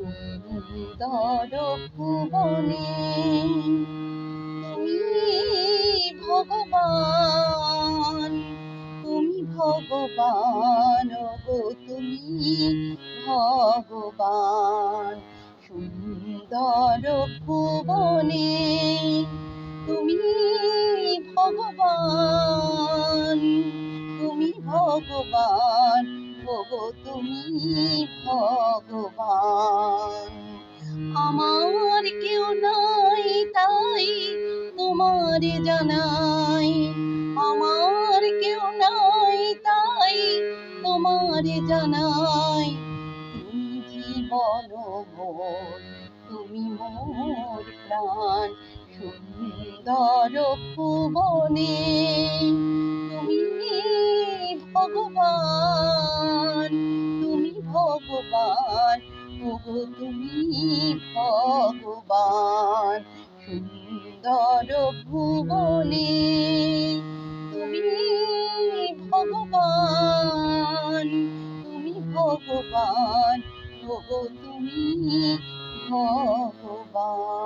সুন্দর ভুবনে ভগবান। তুমি ভগবান গো তুমি ভগবান। সুন্দর ভুবনে তুমি ভগবান। ভগবান ওগো তুমি ভগবান। আমার কেউ নাই তাই তোমার জানাই। আমার কেউ নাই তাই তোমার জানাই। তুমি জীবন তুমি মোর প্রাণ, সুন্দর ভুবনে ভগবান, তুমি ভগবান, ওগো তুমি ভগবান সুন্দর ভুবনে, তুমি ভগবান তুমি ভগবান, ওগো তুমি ভগবান।